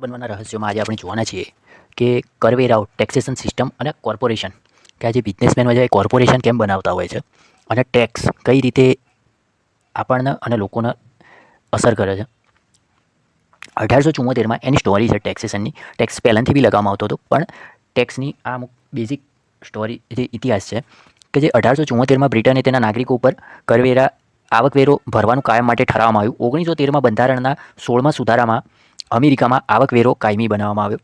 બનવાના રહસ્યોમાં આજે આપણે જોવાના છીએ કે કરવેરાઓ ટેક્સેશન સિસ્ટમ અને કોર્પોરેશન કે આજે બિઝનેસમેન એ કોર્પોરેશન કેમ બનાવતા હોય છે અને ટેક્સ કઈ રીતે આપણને અને લોકોને અસર કરે છે. અઢારસો ચુમ્મોતેરમાં એની સ્ટોરી છે ટેક્સેશનની ટેક્સ પહેલાંથી બી લગાવવામાં આવતો હતો, પણ ટેક્સની આ અમુક બેઝિક સ્ટોરી જે ઇતિહાસ છે કે જે અઢારસો ચુમ્મોતેરમાં બ્રિટને તેના નાગરિકો ઉપર કરવેરા આવકવેરો ભરવાનું કાયમ માટે ઠરાવવામાં આવ્યું. ઓગણીસો તેરમાં બંધારણના સોળમાં સુધારામાં અમેરિકામાં આવકવેરો કાયમી બનાવવામાં આવ્યો.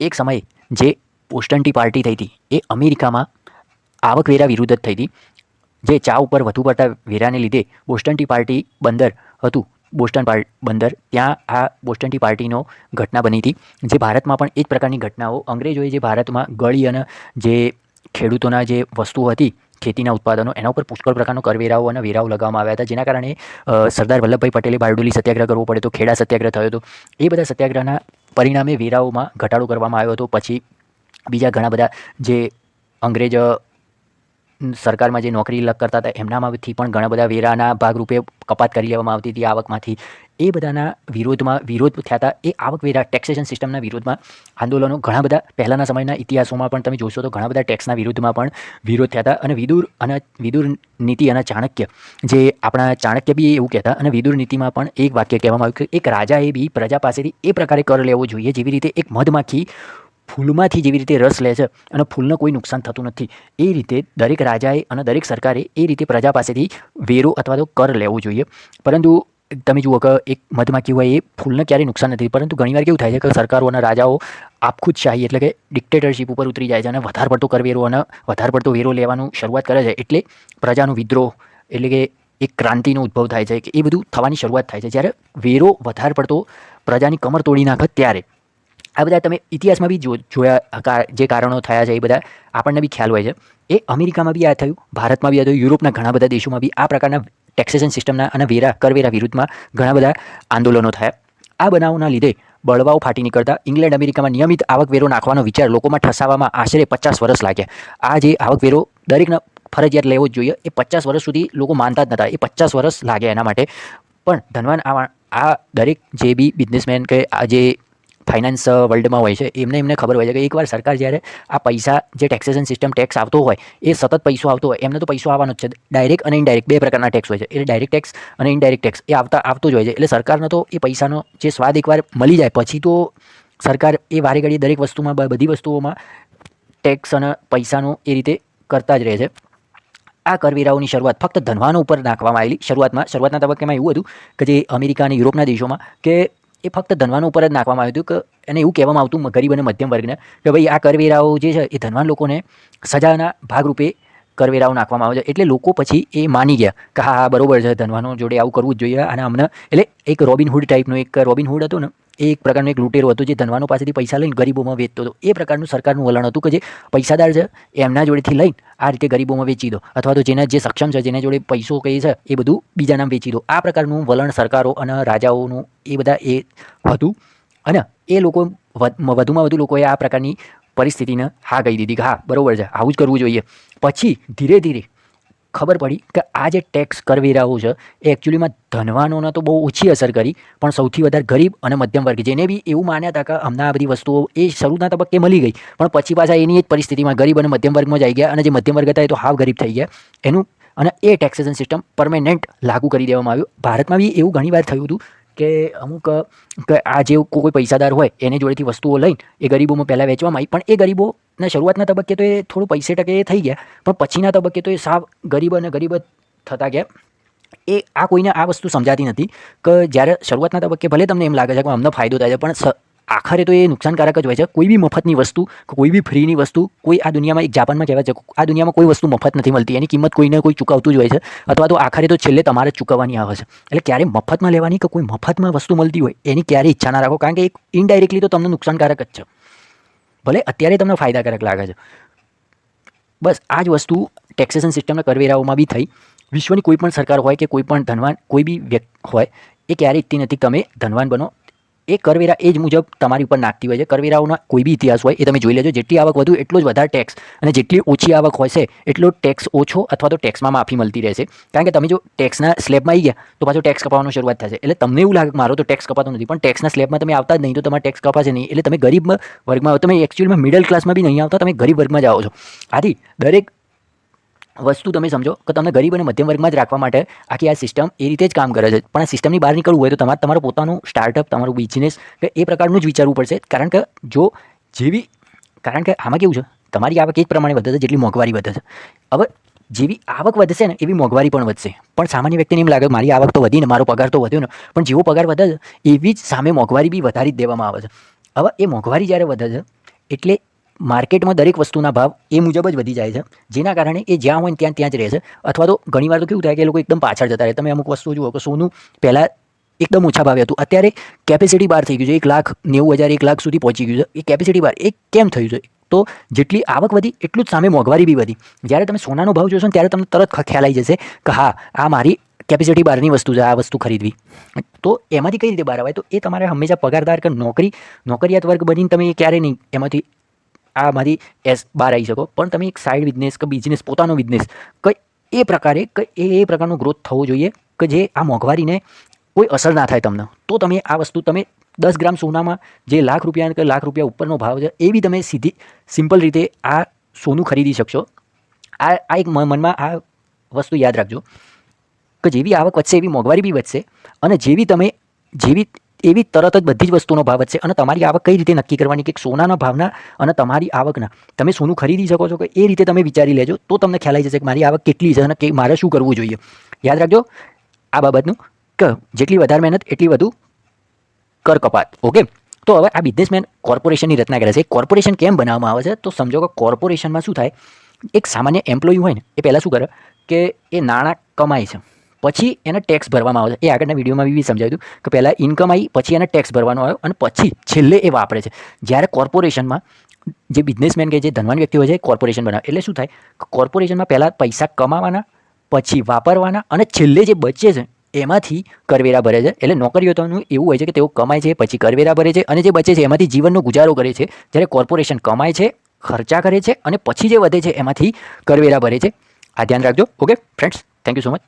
એક સમયે જે પોસ્ટન્ટી પાર્ટી થઈ હતી, એ અમેરિકામાં આવકવેરા વિરુદ્ધ જ થઈ હતી. જે ચા ઉપર વધુ પડતા વેરાને લીધે બોસ્ટન ટી પાર્ટી બંદર હતું. બોસ્ટન બંદર, ત્યાં આ બોસ્ટન ટી પાર્ટીનો ઘટના બની હતી, જે ભારતમાં પણ એ જ પ્રકારની ઘટનાઓ. અંગ્રેજોએ જે ભારતમાં ગળી અને જે ખેડૂતોના જે વસ્તુઓ હતી ખેતીના ઉત્પાદનો, એના ઉપર પુષ્કળ પ્રકારનો કરવેરાઓ અને વેરાઓ લગાવવામાં આવ્યા હતા. જેના કારણે સરદાર વલ્લભભાઈ પટેલે બારડોલી સત્યાગ્રહ કરવો પડ્યો હતો, ખેડા સત્યાગ્રહ થયો હતો. એ બધા સત્યાગ્રહના પરિણામે વેરાઓમાં ઘટાડો કરવામાં આવ્યો હતો. પછી બીજા ઘણા બધા જે અંગ્રેજ સરકારમાં જે નોકરી લગ કરતા હતા, એમનામાંથી પણ ઘણા બધા વેરાના ભાગરૂપે કપાત કરી લેવામાં આવતી હતી આવકમાંથી. એ બધાના વિરોધમાં, વિરોધ થયા હતા. એ આવકવેરા ટેક્સેશન સિસ્ટમના વિરોધમાં આંદોલનો ઘણા બધા પહેલાંના સમયના ઇતિહાસોમાં પણ તમે જોશો તો ઘણા બધા ટેક્સના વિરુદ્ધમાં પણ વિરોધ થયા હતા. અને વિદુર અને વિદુર નીતિ અને ચાણક્ય, જે આપણા ચાણક્ય બી એવું કહેતા, અને વિદુર નીતિમાં પણ એક વાક્ય કહેવામાં આવ્યું કે એક રાજાએ બી પ્રજા પાસેથી એ પ્રકારે કર લેવો જોઈએ. જેવી રીતે એક મધમાખી ફૂલમાંથી જેવી રીતે રસ લે છે અને ફૂલને કોઈ નુકસાન થતું નથી. એ રીતે દરેક રાજાએ અને દરેક સરકારે એ રીતે પ્રજા પાસેથી વેરો અથવા તો કર લેવો જોઈએ. પરંતુ તમે જુઓ કે એક મધમાખી હોય, એ ફૂલને ક્યારેય નુકસાન નથી. પરંતુ ઘણીવાર કેવું થાય છે કે સરકારો અને રાજાઓ આપખુદશાહી એટલે કે ડિક્ટેટરશીપ ઉપર ઉતરી જાય છે અને વધારે પડતો કરવેરો અને વધારે પડતો વેરો લેવાનું શરૂઆત કરે છે. એટલે પ્રજાનો વિદ્રોહ એટલે કે એક ક્રાંતિનો ઉદ્ભવ થાય છે કે એ બધું થવાની શરૂઆત થાય છે. જ્યારે વેરો વધારે પડતો પ્રજાની કમર તોડી નાખે ત્યારે આ બધા તમે ઇતિહાસમાં બી જોયા જે કારણો થયા છે એ બધા આપણને બી ખ્યાલ હોય છે. એ અમેરિકામાં બી આ થયું, ભારતમાં બી આ થયું, યુરોપના ઘણા બધા દેશોમાં બી આ પ્રકારના ટેક્સેશન સિસ્ટમના અને વેરા, કરવેરા વિરુદ્ધમાં ઘણા બધા આંદોલનો થયા. આ બનાવના લીધે બળવાઓ ફાટી નીકળતા ઇંગ્લેન્ડ અમેરિકામાં નિયમિત આવકવેરો નાખવાનો વિચાર લોકોમાં ઠસાવવામાં આશરે પચાસ વર્ષ લાગ્યા. આ જે આવકવેરો દરેકને ફરજિયાત લેવો જ જોઈએ, એ પચાસ વર્ષ સુધી લોકો માનતા જ નહોતા એ પચાસ વર્ષ લાગ્યા એના માટે. પણ ધનવાન આ આ દરેક જે બી બિઝનેસમેન કે આ જે ફાઇનાન્સ વર્લ્ડમાં હોય છે. એમને એમને ખબર હોય છે કે એકવાર સરકાર જ્યારે આ પૈસા, જે ટેક્સેશન સિસ્ટમ ટેક્સ આવતો હોય, એ સતત પૈસો આવતો હોય, એમને તો પૈસો આવવાનો જ છે. ડાયરેક્ટ અને ઇનડાયરેક્ટ બે પ્રકારના ટેક્સ હોય છે. એટલે ડાયરેક્ટ ટેક્સ અને ઇનડાયરેક્ટ ટેક્સ એ આવતા, આવતો જ હોય છે. એટલે સરકારનો તો એ પૈસાનો જે સ્વાદ એકવાર મળી જાય. પછી તો સરકાર એ વારે ઘડી દરેક વસ્તુમાં બધી વસ્તુઓમાં ટેક્સ અને પૈસાનો એ રીતે કરતા જ રહે છે. આ કરવેરાઓની શરૂઆત ફક્ત ધનવાનો ઉપર નાખવામાં આવેલી શરૂઆતમાં. શરૂઆતના તબક્કામાં એવું હતું કે જે અમેરિકા અને યુરોપના દેશોમાં કે એ ફક્ત ધનવાનો ઉપર જ નાખવામાં આવ્યું હતું કે એને એવું કહેવામાં આવતું ગરીબ અને મધ્યમ વર્ગને કે ભાઈ આ કરવેરાઓ જે છે એ ધનવાન લોકોને સજાના ભાગરૂપે કરવેરાઓ નાખવામાં આવે છે. એટલે લોકો પછી એ માની ગયા કે હા હા, બરાબર છે ધનવાનો જોડે આવું કરવું જ જોઈએ અને અમને એટલે એક રોબિન હુડ ટાઈપનું એક રોબિન હતો ને, એ એક પ્રકારનું એક લૂંટેરો હતો જે ધનવાનો પાસેથી પૈસા લઈને ગરીબોમાં વેચતો હતો. એ પ્રકારનું સરકારનું વલણ હતું કે જે પૈસાદાર છે એમના જોડેથી લઈને આ રીતે ગરીબોમાં વેચી દો. અથવા તો જેના જે સક્ષમ છે, જેના જોડે પૈસો કઈ છે, એ બધું બીજા નામ વેચી દો. આ પ્રકારનું વલણ સરકારો અને રાજાઓનું એ બધા એ હતું. અને એ લોકો વધ- વધુમાં વધુ લોકોએ આ પ્રકારની પરિસ્થિતિને હા કહી દીધી કે હા, બરોબર છે, આવું જ કરવું જોઈએ. પછી ધીરે ધીરે ખબર પડી કે આ જે ટેક્સ કરવેરાઓ છે, એ એકચ્યુઅલીમાં ધનવાનોને તો બહુ ઓછી અસર કરી, પણ સૌથી વધારે ગરીબ અને મધ્યમ વર્ગ, જેને બી એવું માન્યા હતા કે અમને આ બધી વસ્તુઓ એ શરૂના તબક્કે મળી ગઈ, પણ પછી પાછા એની જ પરિસ્થિતિમાં ગરીબ અને મધ્યમ વર્ગમાં જઈ ગયા અને જે મધ્યમ વર્ગ હતા એ તો હાવ ગરીબ થઈ ગયા. એનું અને એ ટેક્સેશન સિસ્ટમ પરમેનન્ટ લાગુ કરી દેવામાં આવ્યું. ભારતમાં બી એવું ઘણીવાર થયું હતું કે અમુક આ જે કોઈ પૈસાદાર હોય, એની જોડેથી વસ્તુઓ લઈને એ ગરીબોમાં પહેલાં વેચવામાં આવી. પણ એ ગરીબોના શરૂઆતના તબક્કે તો એ થોડું પૈસે ટકે એ થઈ ગયા. પણ પછીના તબક્કે તો એ સાવ ગરીબ અને ગરીબ થતા ગયા. એ, આ કોઈને આ વસ્તુ સમજાતી નથી. કે, જ્યારે શરૂઆતના તબક્કે ભલે તમને એમ લાગે છે કે અમને ફાયદો થાય છે, પણ આખરે તો એ નુકસાનકારક જ હોય છે. કોઈ બી મફતની વસ્તુ, કોઈ બી ફ્રીની વસ્તુ, કોઈ આ દુનિયામાં, એક જાપાનમાં કહેવાય છે, આ દુનિયામાં કોઈ વસ્તુ મફત નથી મળતી. એની કિંમત કોઈને કોઈ ચૂકવતું જ હોય છે. અથવા તો આખરે તો છેલ્લે તમારે ચૂકવવાની આવે છે. એટલે ક્યારે મફતમાં લેવાની કે કોઈ મફતમાં વસ્તુ મળતી હોય, એની ક્યારે ઈચ્છા ના રાખો. કારણ કે એક ઇનડાયરેક્ટલી તો તમને નુકસાનકારક જ છે. ભલે અત્યારે તમને ફાયદાકારક લાગે છે. બસ, આ જ વસ્તુ ટેક્સેશન સિસ્ટમના કરવેરાઓમાં બી થઈ. વિશ્વની કોઈ પણ સરકાર હોય કે કોઈ પણ ધનવાન, કોઈ બી વ્યક્તિ હોય, એ ક્યારે ઈચ્છતી નથી તમે ધનવાન બનો. એ કરવેરા એ જ મુજબ તમારી ઉપર નાખતી હોય છે. કરવેરાઓના કોઈ બી ઇતિહાસ હોય એ તમે જોઈ લેજો. જેટલી આવક વધુ એટલો જ વધારે ટેક્સ અને જેટલી ઓછી આવક હોય છે, એટલો ટેક્સ ઓછો અથવા તો ટેક્સમાં માફી મળતી રહેશે. કારણ કે તમે જો ટેક્સના સ્લેબમાં આવી ગયા, તો પાછો ટેક્સ કપાવવાનું શરૂઆત થશે. એટલે તમને એવું લાગે મારો તો ટેક્સ કપાતો નથી, પણ ટેક્સના સ્લેબમાં તમે આવતા જ નહીં, તો તમારે ટેક્સ કપાશે નહીં. એટલે તમે ગરીબ વર્ગમાં તમે એકચ્યુઅલમાં મિડલ ક્લાસમાં બી નહીં આવતા, તમે ગરીબ વર્ગમાં જ આવો છો. આથી દરેક વસ્તુ તમે સમજો કે તમને ગરીબ અને મધ્યમ વર્ગમાં જ રાખવા માટે આખી આ સિસ્ટમ એ રીતે જ કામ કરે છે. પણ આ સિસ્ટમની બહાર નીકળવું હોય તો તમારે તમારું પોતાનું સ્ટાર્ટઅપ તમારું બિઝનેસ કે એ પ્રકારનું જ વિચારવું પડશે. કારણ કે જો જેવી, કારણ કે આમાં કેવું છે? તમારી આવક એ જ પ્રમાણે વધે છે જેટલી મોંઘવારી વધે છે. હવે જેવી આવક વધશે ને એવી મોંઘવારી પણ વધશે. પણ સામાન્ય વ્યક્તિને એમ લાગે મારી આવક તો વધી ને, મારો પગાર તો વધ્યો ને, પણ જેવો પગાર વધે છે એવી જ સામે મોંઘવારી બી વધારી જ દેવામાં આવે છે. હવે એ મોંઘવારી જ્યારે વધે છે, એટલે માર્કેટમાં દરેક વસ્તુના ભાવ એ મુજબ જ વધી જાય છે. જેના કારણે એ જ્યાં હોય ત્યાં ત્યાં જ રહે છે. અથવા તો ઘણીવાર તો કેવું થાય કે એ લોકો એકદમ પાછળ જતા રહે. તમે અમુક વસ્તુ જુઓ કે સોનું પહેલાં એકદમ ઓછા ભાવે હતું. અત્યારે કેપેસિટી બહાર થઈ ગયું છે. એક લાખ નેવું હજાર, એક લાખ સુધી પહોંચી ગયું છે. એ કેપેસિટી બાર એ કેમ થયું છે? તો જેટલી આવક વધી, એટલું જ સામે મોંઘવારી બી વધી. જ્યારે તમે સોનાનો ભાવ જોશો ને ત્યારે તમને તરત ખ્યાલ આવી જશે કે હા, આ મારી કેપેસિટી બહારની વસ્તુ છે, આ વસ્તુ ખરીદવી. તો એમાંથી કઈ રીતે બહાર આવે? તો એ તમારે હંમેશા પગારદાર કે નોકરી, નોકરિયાત વર્ગ બનીને તમે ક્યારેય નહીં. એમાંથી આ મારી એસ બહાર આવી શકો. પણ તમે એક સાઈડ બિઝનેસ કે બિઝનેસ પોતાનો બિઝનેસ કે એ પ્રકારે કે એ એ પ્રકારનો ગ્રોથ થવો જોઈએ કે જે આ મોંઘવારીને કોઈ અસર ના થાય તમને. તો તમે આ વસ્તુ તમે દસ ગ્રામ સોનામાં જે લાખ રૂપિયા કે લાખ રૂપિયા ઉપરનો ભાવ છે એ બી તમે સીધી સિમ્પલ રીતે આ સોનું ખરીદી શકશો. આ આ એક મનમાં આ વસ્તુ યાદ રાખજો કે જેવી આવક વધશે એવી મોંઘવારી બી વધશે અને જેવી તમે, જેવી એવી તરત જ બધી જ વસ્તુનો ભાવ વધશે અને તમારી આવક કઈ રીતે નક્કી કરવાની કે સોનાના ભાવના અને તમારી આવકના. તમે સોનું ખરીદી શકો છો કે એ રીતે તમે વિચારી લેજો તો તમને ખ્યાલ આવી જશે કે મારી આવક કેટલી છે અને કે મારે શું કરવું જોઈએ. યાદ રાખજો, આ બાબતનું કે, જેટલી વધારે મહેનત, એટલી વધુ કર કપાત ઓકે? તો હવે આ બિઝનેસમેન કોર્પોરેશનની રચના કરે છે. કોર્પોરેશન કેમ બનાવવામાં આવે છે? તો સમજો કે કોર્પોરેશનમાં શું થાય? એક સામાન્ય એમ્પ્લોયી હોય ને, એ પહેલાં શું કરે? કે એ નાણાં કમાય છે. પછી એને ટેક્સ ભરવામાં આવે છે. એ આગળના વિડીયોમાં બી સમજાવ્યું હતું કે પહેલાં ઇન્કમ આવી, પછી એને ટેક્સ ભરવાનો આવ્યો અને પછી છેલ્લે એ વાપરે છે. જ્યારે કોર્પોરેશનમાં જે બિઝનેસમેન કે જે ધનવાન વ્યક્તિ હોય છે કોર્પોરેશન બનાવે. એટલે શું થાય? કોર્પોરેશનમાં પહેલાં પૈસા કમાવાના, પછી વાપરવાના અને છેલ્લે જે બચે છે, એમાંથી કરવેરા ભરે છે. એટલે નોકરીઓનું એવું હોય છે કે તેઓ કમાય છે, પછી કરવેરા ભરે છે અને જે બચે છે, એમાંથી જીવનનો ગુજારો કરે છે. જ્યારે કોર્પોરેશન કમાય છે, ખર્ચા કરે છે અને પછી જે વધે છે, એમાંથી કરવેરા ભરે છે. આ ધ્યાન રાખજો. Okay friends thank you so much